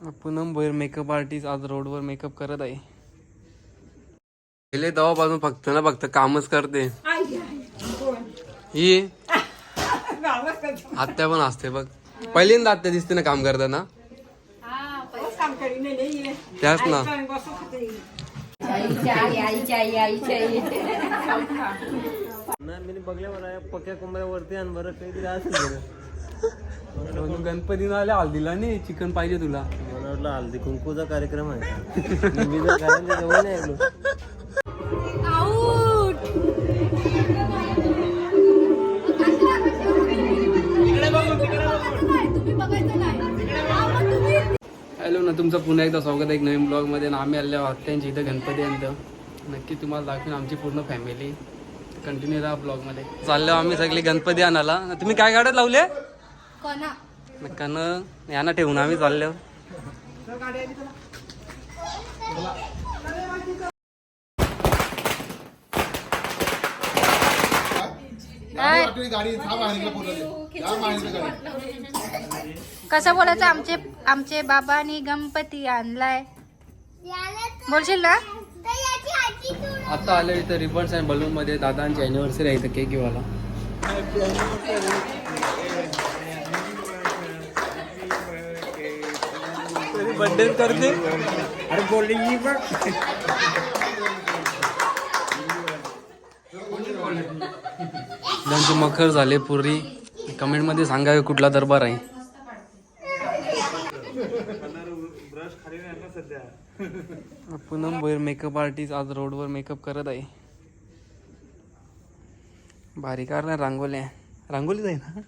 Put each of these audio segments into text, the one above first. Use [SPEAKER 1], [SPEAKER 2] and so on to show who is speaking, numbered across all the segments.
[SPEAKER 1] Poonam Bhoir makeup artist आज रोडवर makeup करत आहे. गेले तेव्हापासून फक्त ना फक्त कामच करते. ही? आत्या पण असते बघ. पहिल्यांदा आत्या दिसते ना काम करताना. त्याच ना.
[SPEAKER 2] मी बघल्या मला पक्या कोंबड्यावरती आणि बरं काहीतरी
[SPEAKER 1] गणपतीनं आल्या हल्दीला नाही चिकन पाहिजे तुला.
[SPEAKER 2] वाटलं हल्दी कुंकूचा कार्यक्रम आहे. मी जर घरांच्या जवळ नाही आलो.
[SPEAKER 1] हॅलो ना तुमचं पुन्हा एकदा स्वागत आहे एक नवीन ब्लॉगमध्ये. आणि आम्ही आल्या आत्यांच्या इथं गणपती आणतं नक्की तुम्हाला दाखवेन आमची पूर्ण फॅमिली कंटिन्यू राहा ब्लॉगमध्ये. चाललो आम्ही सगळे गणपती आणायला. तुम्ही काय गाड्यात लावले नक्कानं यांना ठेवून आम्ही चाललो.
[SPEAKER 3] कसं बोलायचं? आमचे आमचे बाबांनी गणपती आणलाय. बोलशील ना?
[SPEAKER 1] आता आलो इथं रिबन्स आणि बलून मध्ये दादांची अॅनिव्हर्सरी आहे इथं केक बर्थडे करते.
[SPEAKER 2] अरे बोलली बघ.
[SPEAKER 1] त्यांचे मखर झाले पूर्वी कमेंटमध्ये सांगा कुठला दरबार आहे. पूनम भोईर मेकअप आर्टिस्ट आज रोडवर मेकअप करत आहे. भारी कार ना रांगोल्या रांगोलीच आहे ना?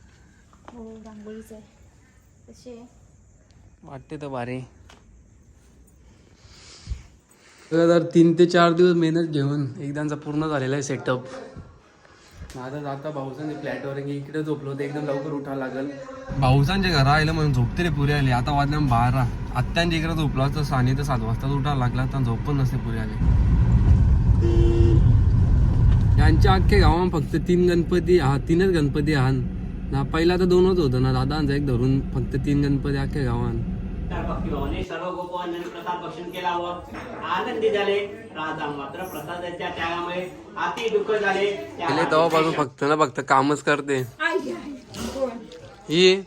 [SPEAKER 3] हो रांगोळीच आहे?
[SPEAKER 1] वाटते तर भारी. तर तीन ते चार दिवस मेहनत घेऊन एकदाचा पूर्ण झालेला आहे सेटअप आता जाता भाऊसांच्या फ्लॅटवर की इकडे झोपलो होतं एकदम लवकर उठावं लागल. भाऊसांच्या घरा आलं म्हणून झोपते रे पुरे आले आता वाजल्या बारा. आत्यांच्या इकडे झोपलो असतं साने तर सात वाजता उठावं लागला तर झोप पण नसते पुरे आले यांच्या अख्ख्या गावात फक्त तीन गणपती हा तीनच गणपती हा ना पहिला तर दोनच होतं ना दादांचा एक धरून फक्त तीन गणपती अख्ख्या गावात
[SPEAKER 4] तर भक्तिभावाने सर्व गोपवांनी प्रसाद भक्षण केला व आनंदी झाले. राजा मात्र प्रसादाच्या त्यागामुळे अति दुःख झाले. त्या
[SPEAKER 1] गेले तेव्हापासून फक्त ना फक्त कामच करते. ही?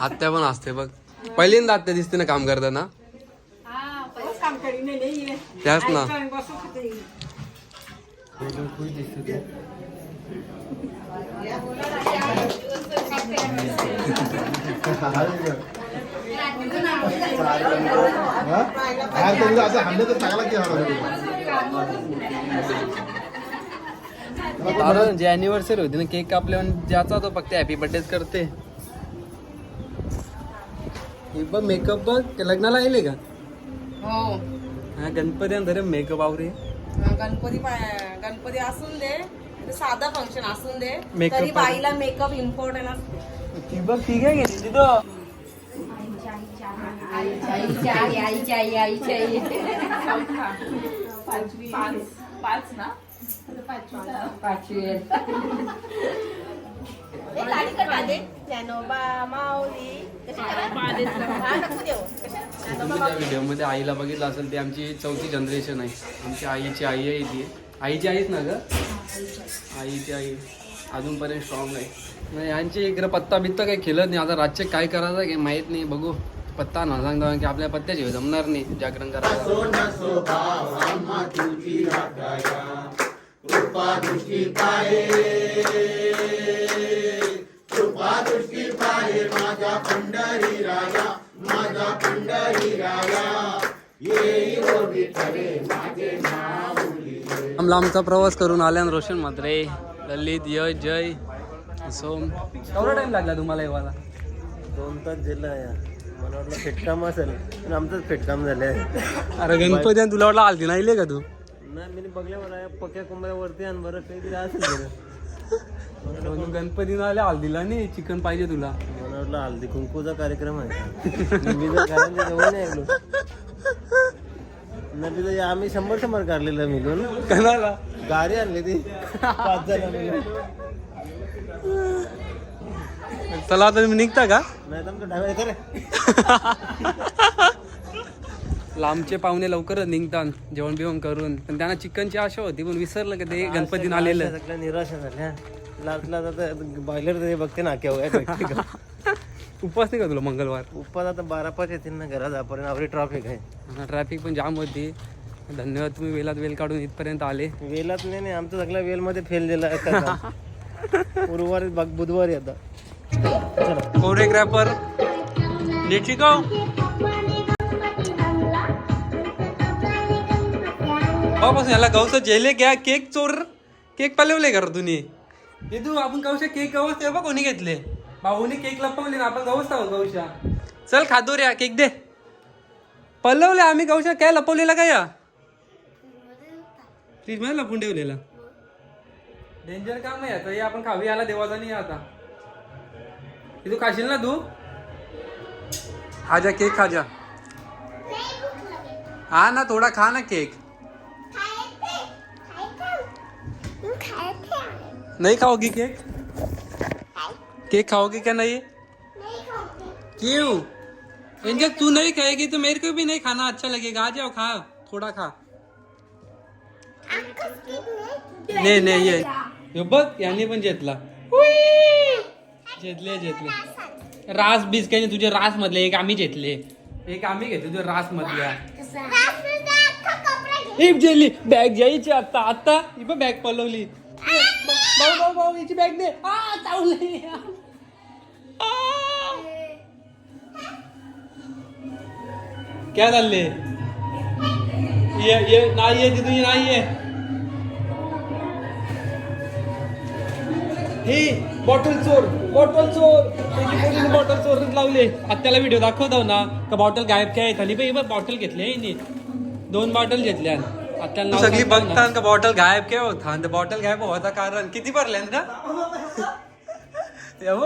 [SPEAKER 1] आत्या पण असते बघ. पहिल्यांदा आत्या दिसते ना काम करताना. त्याच ना. दादा जे अॅनिव्हर्सरी होती ना केक कापल्या ज्याचा तो फक्त हॅपी बर्थडेच करते. हे बघ मेकअप बघ ते लग्नाला आले का?
[SPEAKER 5] हो.
[SPEAKER 1] हा गणपती आणि मेकअप आवरे.
[SPEAKER 5] गणपती गणपती असून दे. साधा फंक्शन असून दे.
[SPEAKER 1] Makeup
[SPEAKER 5] तरी. बाईला मेकअप इम्पॉर्टंट असते
[SPEAKER 1] ती बघ ठीक आहे गेली तिथं.
[SPEAKER 3] आईची आई आईची आई आईची आई पाचवी आहे.
[SPEAKER 1] व्हिडिओमध्ये आईला बघितलं असेल ती आमची चौथी जनरेशन आहे. आमची आईची आई आहे ती. आईची आईच ना ग? आईची आई. अजूनपर्यंत स्ट्रॉंग आहे. नाही यांची इकडे पत्ता बित्ता काही खेळत नाही. आता रातचे काय करायचं काही माहीत नाही. बघू. पत्ता ना सांगता की आपल्या पत्त्याची जमणार नाही. जागरण करायला. लांब लांबचा प्रवास करून आल्यान रोशन म्हात्रे ललित यश जय सोम. केवढा टाइम लागला तुम्हाला येवाला?
[SPEAKER 2] दोन तास या. मला वाटलं फेटकाम असेल पण आमचंच फेटकाम झाले आहे
[SPEAKER 1] अरे गणपती तुला वाटलं आलती नाही इले का तू?
[SPEAKER 2] नाही मी बघल्या मला पक्या कोंबड्यावरती आणि बरं काहीतरी असेल बरं
[SPEAKER 1] गणपतीनं आल्या हल्दीला नाही चिकन पाहिजे तुला.
[SPEAKER 2] मला वाटलं हल्दी कुंकूचा कार्यक्रम आहे. मी जर नाही नाही तिथं आम्ही शंभर शंभर काढलेलं मिळून.
[SPEAKER 1] कणाला
[SPEAKER 2] गाडी आणली ती. पाच जण
[SPEAKER 1] चला आता तुम्ही निघता का?
[SPEAKER 2] नाही तर येतो रे.
[SPEAKER 1] लांबचे पाहुणे लवकरच निघतात जेवण बिवण करून. पण त्यांना चिकनची आशा होती पण विसरलं का ते गणपतीनं आलेलं.
[SPEAKER 2] सगळ्या निराशा झाल्या. लास्टला आता बॉयलर बघते ना केव्हा
[SPEAKER 1] उपवास नाही का तुला मंगळवार?
[SPEAKER 2] उपवास आता बारा पाच येतील ना घरात आपण आवडी ट्रॉफिक आहे.
[SPEAKER 1] ट्रॅफिक पण जाम होती. धन्यवाद तुम्ही वेलात वेल काढून इथपर्यंत आले.
[SPEAKER 2] वेलात नाही नाही आमचा सगळ्या वेल मध्ये फेल दिला गुरुवारी बघ बुधवारी आता.
[SPEAKER 1] कोरिओग्राफर लेचिको बापासून याला गवस जेले घ्या केक चोर. केक पलवले का रे तुम्ही? हे तू आपण गवशा केक गवस ते बघ कोणी घेतले? भाऊने केक लपवले ना आपण गवस आहोत गवशा चल खातो रे केक दे. पलवले आम्ही गवशा काय लपवलेला काय या? फ्रीजमध्ये लपून ठेवलेला. डेंजर काम आहे आता हे आपण खावी आला देवाचा नाही आता. हे तू खाशील ना तू? खाजा केक खाजा हा ना थोडा खा ना केक नहीं खाओगी केक केक खाओगी क्या नहीं? क्यों? एंजल तू नहीं खाएगी तो मेरे को भी नहीं खाना अच्छा लगेगा। आ जाओ खा। थोड़ा खा। नाही नाही ये हे बघ यांनी पण घेतला घेतले घेतले रास बीस काही नाही तुझे रास मधले एक आम्ही घेतले एक आम्ही घेतले तुझे रास मधल्या। एक जेली बॅग जायची आता आता। ही बॅग पलवली। भाऊ भाऊ भाऊ हिची बॅग दे आ चावली। काय चालले ये ये नाही आहे तुझी नाही आहे हे बॉटल चोर बॉटल चोर। त्याची पोरीने बॉटल चोर लावले. आत्याला व्हिडिओ दाखवतो ना का बॉटल गायब काय खाली बाई बॉटल घेतली हिने. दोन बॉटल घेतल्या. आत्याला सगळी बघतात का बॉटल गायब काय होता? आणि बॉटल गायब होता कारण किती भरल्या ना?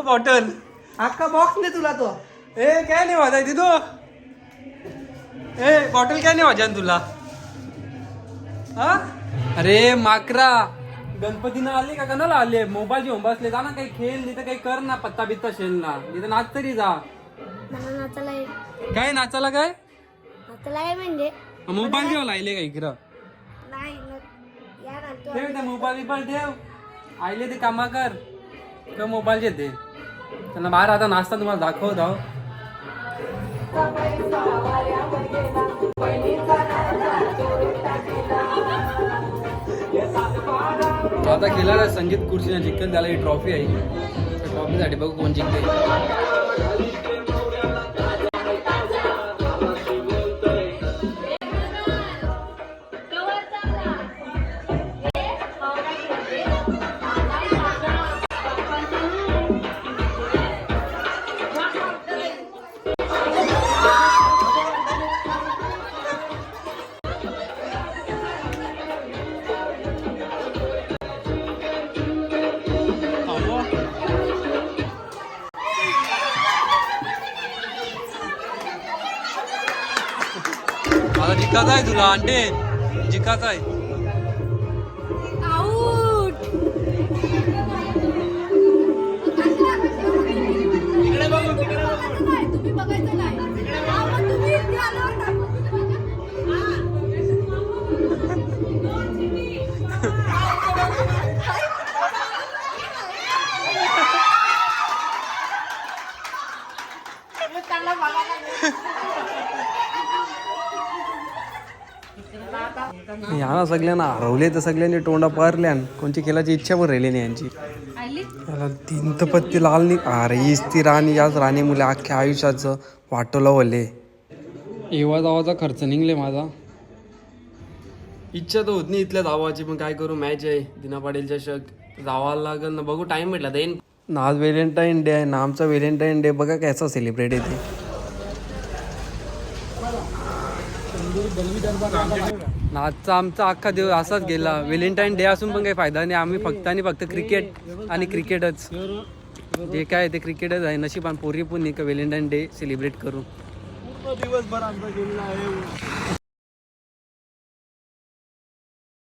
[SPEAKER 1] बॉटल
[SPEAKER 5] अख्खा बॉक्स नाही तुला तो.
[SPEAKER 1] ए काय नाही वाजाय तिथो ए बॉटल काय नाही वाजा तुला? हा? अरे माकरा. गणपतीनं आले का? कणाला आले? मोबाईल घेऊन बसले जा ना काही खेळ नाही तर काही कर ना पत्ता बित्ता शेल ना नाही तर नाच तरी जा.
[SPEAKER 3] मला नाचायला
[SPEAKER 1] काय नाचाला काय?
[SPEAKER 3] नाचायला आहे म्हणजे.
[SPEAKER 1] मोबाईल घेऊन आले का इकडं
[SPEAKER 3] नाही न- या ना तू
[SPEAKER 1] ठेव त्या मोबाईल बिबाईल ठेव. आले ते कामा कर. का मोबाईल घेते त्यांना बाहेर आता नाचता तुम्हाला दाखवत. आहो आता केला ना संगीत खुर्शीने जिंकल त्याला ही ट्रॉफी आहे. त्या ट्रॉफीसाठी बघू कोण जिंकते. जिकाचा आहे तुला अंडे जिकाचा आहे या ना सगळ्यांना हरवले तर सगळ्यांनी तोंडा पारल्यान. कोणची खेळाची इच्छा पण राहिली नाही यांची. याला तीन तर पत्ती लाल नाही अरे हीच ती राणी याच राणी मुले अख्ख्या आयुष्याचं वाटोला वले येवा जावाचा खर्च निघले माझा. इच्छा तर होत नाही इथल्या जावाची पण काय करू मॅच आहे. दिना पाटील चषक. जावायला लागेल ना बघू टाइम भेटला देईन. ना आज व्हॅलेंटाईन डे आहे ना आमचा व्हॅलेंटाईन डे बघा कसा सेलिब्रेट येते. आजचा आमचा अख्खा दिवस असाच गेला. व्हॅलेंटाईन डे असून पण काही फायदा नाही. आम्ही फक्त आणि फक्त क्रिकेट आणि क्रिकेटच जे काय ते क्रिकेटच आहे. नशीब आणि पोरी पण नाही का व्हॅलेंटाईन डे सेलिब्रेट करू
[SPEAKER 2] दिवसभर आमचा गेला आहे.